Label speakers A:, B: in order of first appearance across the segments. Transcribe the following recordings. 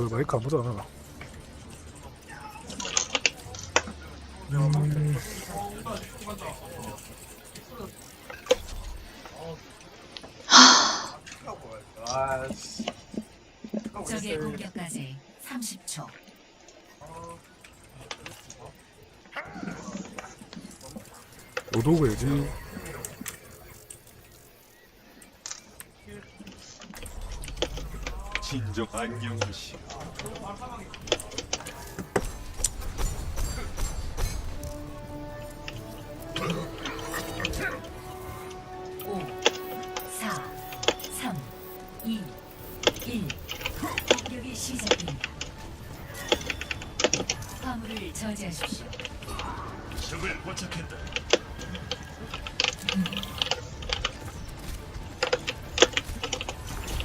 A: 뭐 마이크 안 보잖아. 음,
B: 적의 공격까지 30초.
A: 오도고 해야지.
C: 진정 안녕하시오.
B: 오, 사, 삼, 이, 일. 공격이 시작됩니다. 화물을 저지하십시오.
C: 적을 포착했다.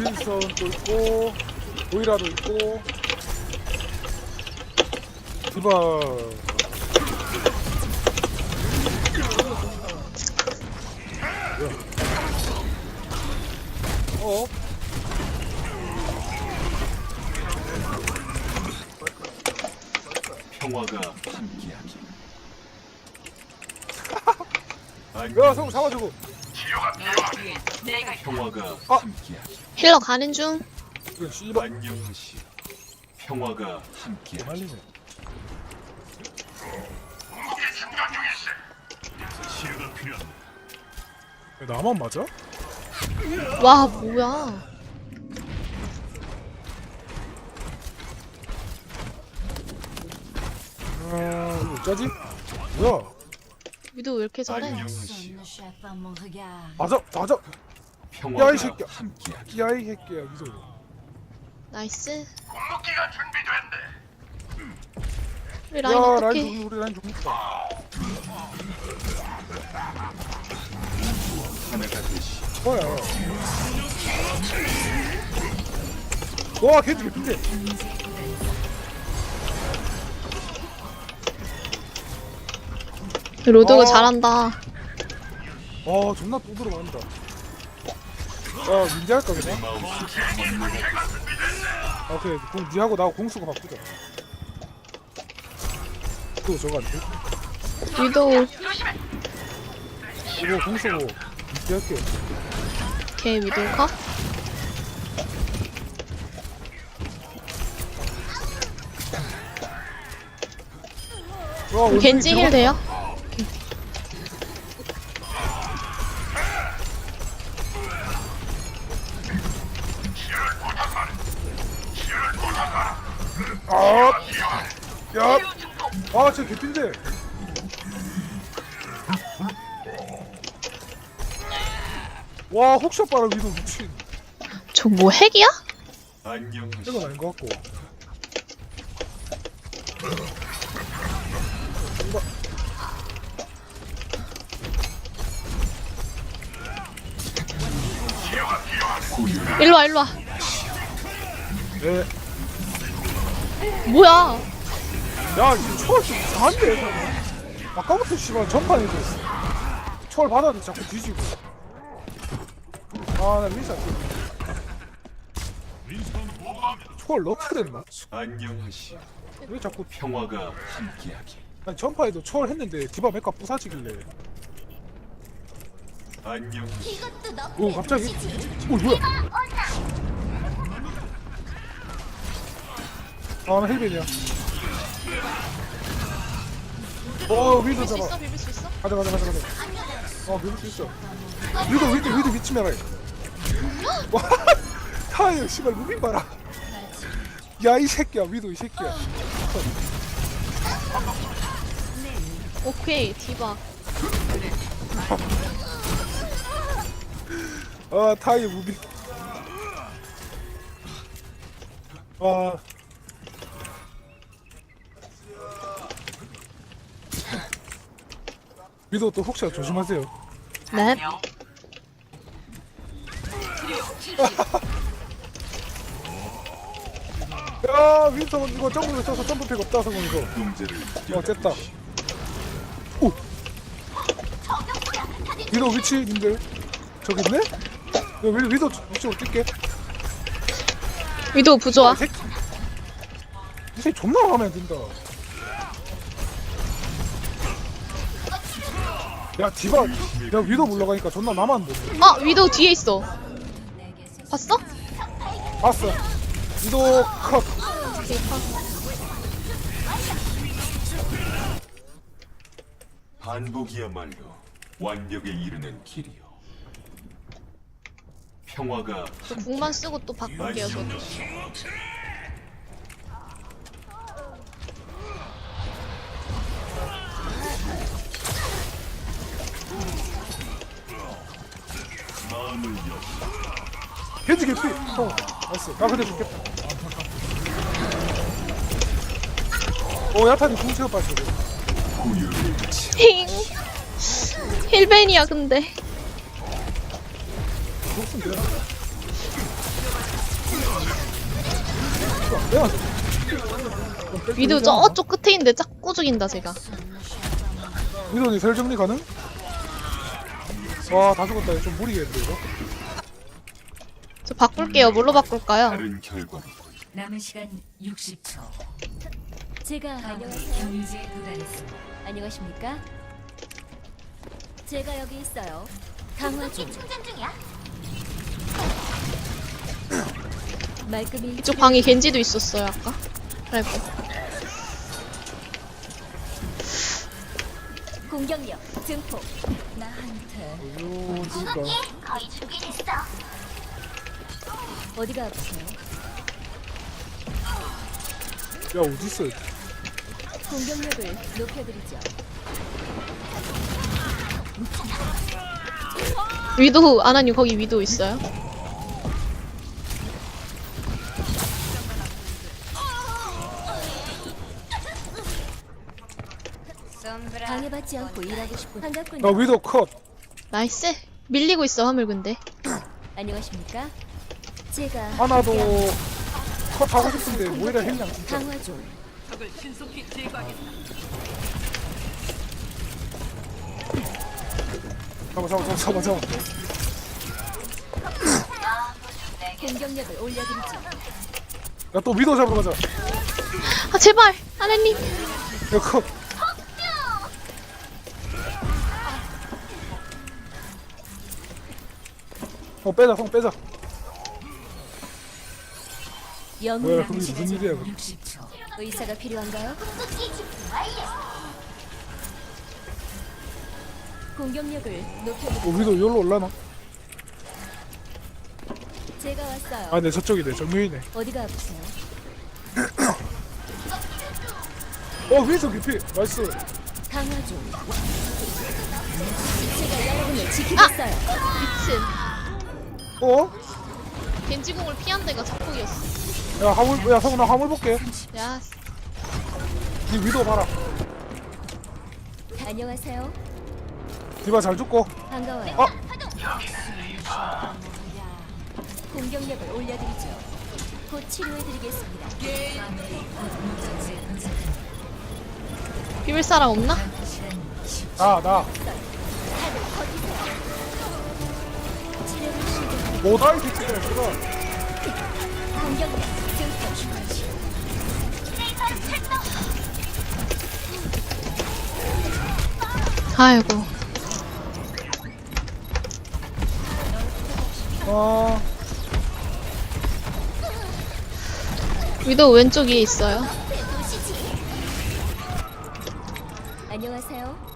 A: 윌선도 있고 오이라도 있고 디바 어?
C: 평화가 함께하기.
A: 야 성우 잡아주고
C: 평화가
A: 아!
C: 함께하기.
D: 힐러 가는 중.
A: 씨발
C: 안녕하시오. 평화가 함께하기.
A: 말리네
C: 치료가 필요한
A: 야, 나만 맞아?
D: 와 뭐야?
A: 아 이거 어쩌지? 뭐야
D: 위도 왜 이렇게 잘해?
C: 안녕하시오.
A: 맞아 맞아 야, 이 새끼야.
C: 함께하기.
A: 야이 새끼야 이소
D: 나이스. 우리
A: 야
D: 라인
A: 라인
D: 어떻게?
A: 좀 우리 라인
C: 되시.
A: 뭐야 와 겐지 겐지
D: 로드가
A: 어.
D: 잘한다.
A: 와 존나 또 들어 맞는다 야 민지 할까 그냥? 아 오케이 공 니하고 나하고 공수가 바꾸자 또 저거 안 돼?
D: 위도
A: 이거 공수고 민지 할게
D: 걔 위도가?
A: 와 원숭이
D: 겐지 힐 돼요?
A: 혹시 봐라 위도 미친.
D: 저 뭐 핵이야?
A: 이건. 아닌 것 같고.
D: 일로 와 일로 와.
A: 네.
D: 뭐야?
A: 야, 이거 초월 좀 이상한데. 저거. 아까부터 씨발 전판에도 초월 받아도 자꾸 뒤지고. 아, 나 민사. 초월 넣고 됐나?
C: 안녕하시오.
A: 왜 자꾸
C: 평화가 함께하기.
A: 아니 전파에도 초월 했는데 디바 메카 부사지길래
C: 안녕하시오.
A: 오 갑자기 오 뭐야 아나 헬벤이야
D: 어수
A: 잡아? 가자 가자 가자 가자 어 밀을 수 있어 위도 위도 위도 미치면 와 타이어 씨발 무빙 봐라. 야 이 새끼야 위도 이 새끼야.
D: 오케이 디바.
A: 아 타이어 무빙. 아. 위도 또 혹시나 조심하세요.
D: 네.
A: 야 윈터 이거 점프를 쳐서 점프팩 없다 성공 이거 어 쨌다 오 위도 위치 님들 저기 있네? 야 위, 위도 위쪽으로 뛸게
D: 위도 부조화.
A: 이 새끼 이 새끼 존나 마음에 안 든다. 야 디바 야 위도 물러가니까 존나 나만 안 돼.
D: 아 위도우 뒤에 있어. 봤어?
A: 봤어. 위도 컷.
C: 반복이야말로 완벽에 이르는 길이요. 평화가
D: 저 궁만 쓰고 또 바꿀게요 저도.
C: 마음을 여.
A: 겐지 개피. 어. 나이스. 나 근데 죽겠다. 오 야타니 궁채가.
C: 고유를
D: 힝. 힐벤이야 근데.
A: 죽으면 돼. 내가
D: 위도우 저쪽 끝에 있는데 자꾸 죽인다 제가.
A: 위도니 셀 정리 가능? 와 다 죽었다. 좀 무리겠는데 이거.
D: 저 바꿀게요. 뭘로 바꿀까요?
C: 다른 결과로
B: 남은 시간 60초.
E: 제가.
B: 경유지에 도달했습니다.
E: 안녕하십니까? 제가 여기 있어요. 강화 중.
F: 충전 중이야.
E: 말끔히
D: 이쪽 방에 겐지도 있었어요 아까. 아이고.
E: 공격력 증폭. 나한테.
F: 무겁게 거의 준비됐어.
E: 어디가 아프세요?
A: 야 어디 있어?
E: 공격력을 높여드리죠.
D: 위도우 아나님 거기 위도우 있어요?
E: 방해받지 않고 일하고 싶군. 반갑군요.
A: 나 위도 컷.
D: 나이스. 밀리고 있어 화물 근데.
E: 안녕하십니까? 제가
A: 하나도. 컷 하고 싶은데 뭐이라 했냐 진짜.
E: 강화 중.
A: 잡아 잡아 잡아 잡아 잡아.
E: 공격력을 올려드리죠.
A: 야또 위도 잡으러 가자.
D: 아 제발 하나님.
A: 야 컷. 어 빼자 성 빼자.
E: 영웅
A: 뭐야 그게 무슨 일이야? 그럼.
B: 60초.
E: 의사가 필요한가요? 공격력을
A: 어
E: 높여드리죠.
A: 위도 여기로 올라나?
E: 제가 왔어요.
A: 아 네 저쪽이네 정면이네.
E: 어디가 아프세요?
A: 어 위도 깊이 나이스.
E: 강화 중. 제가 여러분을 지키겠어요.
D: 미친.
A: 어?
D: 겐지공을 피한 데가 자폭이었어.
A: 야 화물 야 성훈아 화물 볼게.
D: 야
A: 니 위도 봐라.
E: 안녕하세요.
A: 디바 잘 죽고.
E: 반가워요.
A: 어?
E: 공격력을 올려드리죠. 곧 치료해드리겠습니다.
D: 비빌 사람 없나?
B: 남은 시간 10초.
A: 나 나.
E: 다들 거기세요. 치료를 시작.
A: 모다이 피치가 싫어.
E: 공격력
D: 아이고.
A: 아
D: 위도우 왼쪽 위에 있어요.
E: 안녕하세요.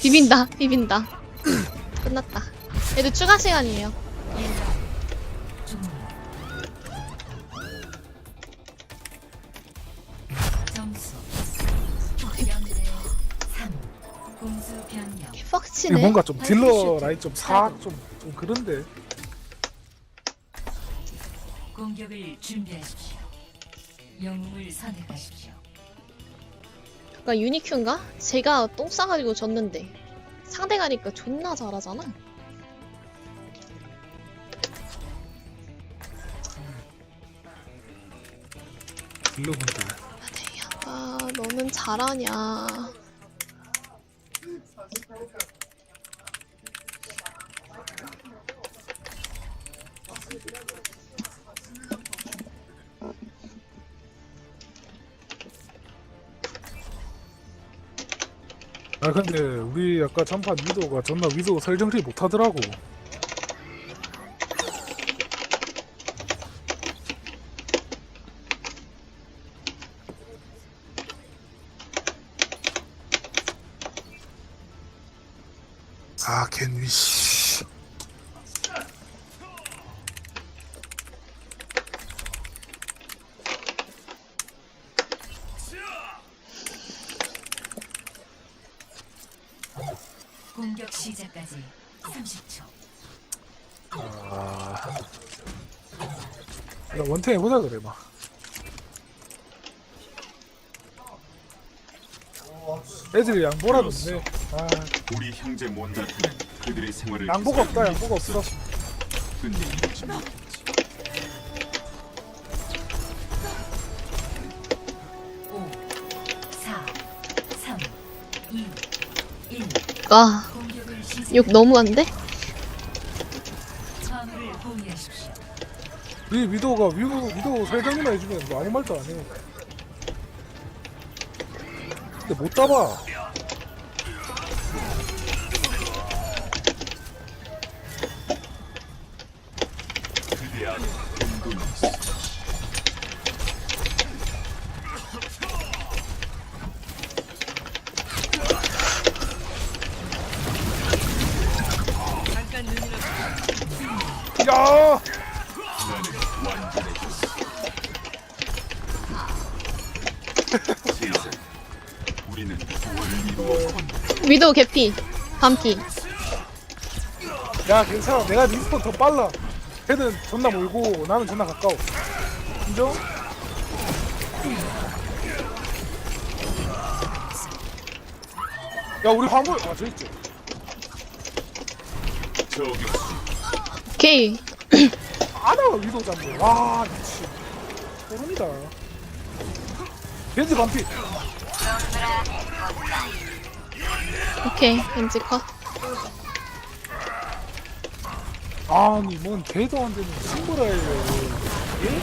D: 비빈다 비빈다. 끝났다. 얘도 추가 시간이에요. 빡치네.
A: 뭔가 좀 딜러 라인 좀사좀 좀 그런데.
B: 공격을 준비하십시오. 영웅을 선택하십시오.
D: 약간 유니큐인가? 제가 똥 싸가지고 졌는데 상대가니까 존나 잘하잖아.
A: 딜러분들.
D: 아 너는 잘하냐.
A: 아 근데 우리 아까 전판 위도가 존나 위도 설정리 못하더라고
B: 시작까지 30초.
A: 야, 원탱 해보자 그래 막 애들이 양보라던데 아
C: 우리 형제 몬다트는 그들의 생활을
A: 양보가 없다 양보가 없어
C: 근데 이러지 못했지.
B: 5, 4, 3, 2, 1.
D: 아. 욕 너무한데?
A: 우리 위도가 위도 위도 설정리만 해주면 뭐 아무 말도 안 해 근데 못 잡아
D: 위도우 개피. 반피.
A: 야 괜찮아 내가 리스폰 더 빨라 걔는 존나 멀고 나는 존나 가까워 인정? 야 우리 화물 아 저 있지
C: 저격수
D: 오케이.
A: 아나가 위도 잡네 와 미친 소름이다 겐지 반피
D: 오케이. 겐지 컷.
A: 아니 뭔 개도 안 되는 손보라예요 예?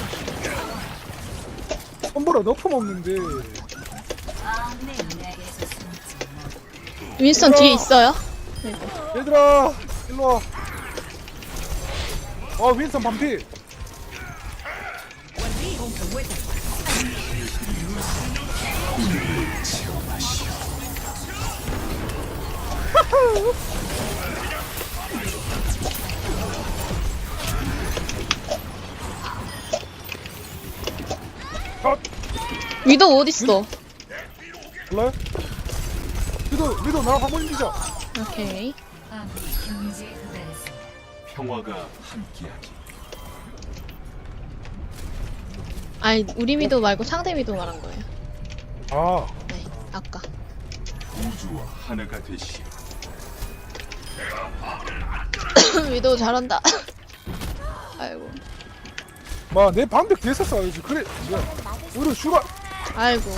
A: 손보라 너프 먹는데
D: 윈스턴 뒤에 있어요?
A: 얘들아 일로와 어 윈선 반피
D: 위도우 어딨어?
A: 몰라요? 위도 위도 나랑 한번 이기자
D: 오케이.
C: 평화가 함께하기.
D: 아니, 우리 위도우 말고 상대 위도우 말한 거예요.
A: 아
D: 네, 아까.
C: 우주와 하나가 되시오.
D: 위도우 잘한다. 아이고.
A: 막내 방벽 뒤에서 싸워야지 그래 뭐야 오히려 슈가
D: 아이고.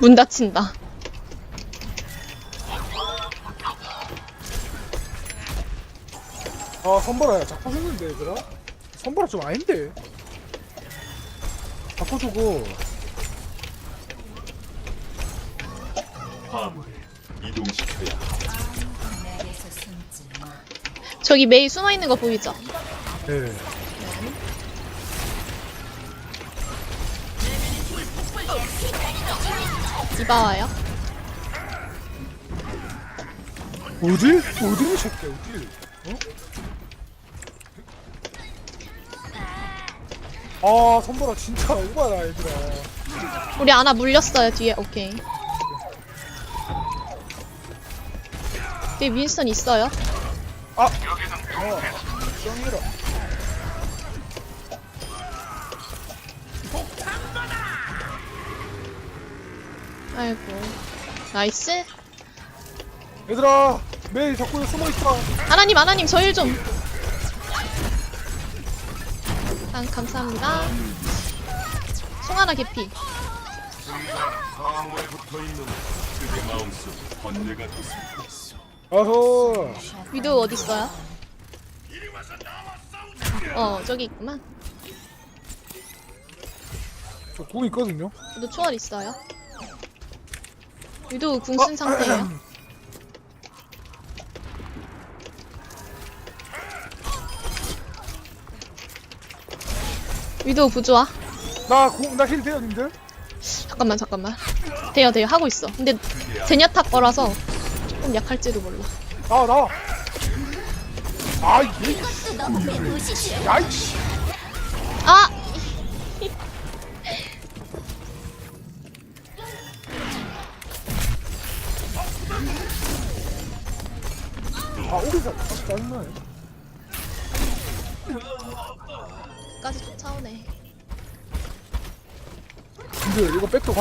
D: 문 닫힌다.
A: 아 선보라야 자꾸 죽는데 얘들아 선보라 좀 아닌데
C: 화물을 이동시켜야
B: 마.
D: 저기 메이 숨어 있는 거 보이죠?
A: 네 어딜? 어딜 이 새끼야 어딜 어? 아 선보라 진짜 오바다 얘들아
D: 우리 아나 물렸어요, 뒤에. 오케이. 뒤에 윈스턴 있어요?
A: 아! 어 짱이라
D: 아이고. 나이스.
A: 얘들아 매일 자꾸 숨어있다
D: 하나님, 하나님, 저 일 좀. 아, 감사합니다. 송하나 개피.
C: 붙어있는 마음속 번뇌가
A: 어허
D: 위도우 어딨어요? 어, 저기 있구만.
A: 저궁 있거든요
D: 저도 초월 있어요. 위도우 궁쓴 상태예요. 위도우 부조화.
A: 나궁나힐 돼요 님들?
D: 잠깐만 잠깐만. 돼요 돼요 하고 있어. 근데 제냐타 거라서 조금 약할지도 몰라.
A: 나와 나와 아 이게
D: 아!
A: 아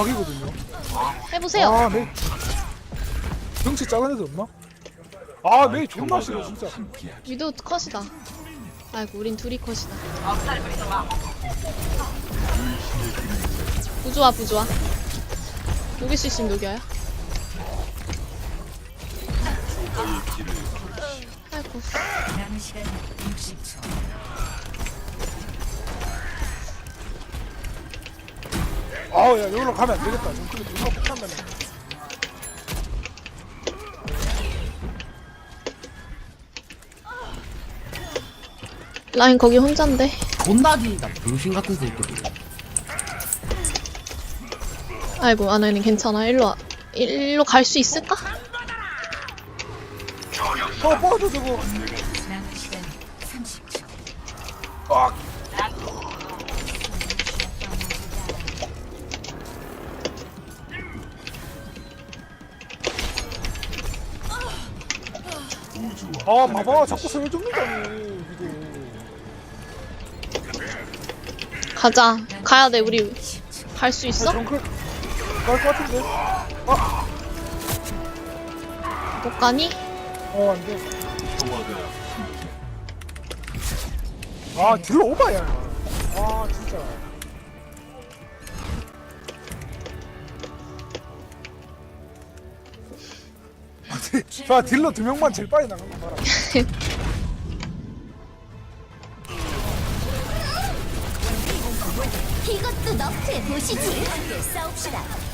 A: 이거 각이거든요
D: 해보세요.
A: 아 메이 덩치 작은 애들 없나? 아 메이 존나 싫어 진짜
D: 위도우 컷이다. 아이고 우린 둘이 컷이다. 부조화 부조화. 녹일 수 있으면 녹여요. 아이고
B: 남은 시간 60초.
A: 아야 여기로 가면 안 되겠다 지금 그래 존나 폭탄다네
D: 라인 거기 혼잔데.
G: 존나기 나 병신 같은 새끼들
D: 아이고 아나는 괜찮아. 일로 와. 일로 갈 수 있을까?
A: 어 빠져 저거
B: 남은 시간 30초.
A: 아 아 봐봐 자꾸 세월 죽는다니
D: 가자. 가야 돼 우리. 갈 수 있어?
A: 갈것 같은데
D: 못 가니?
A: 어 안돼 아 오바야 아 진짜 자 딜러 두 명만 제일 빨리 나가는 거 봐라
F: 이것도 너프에 보시지. 싸웁시다.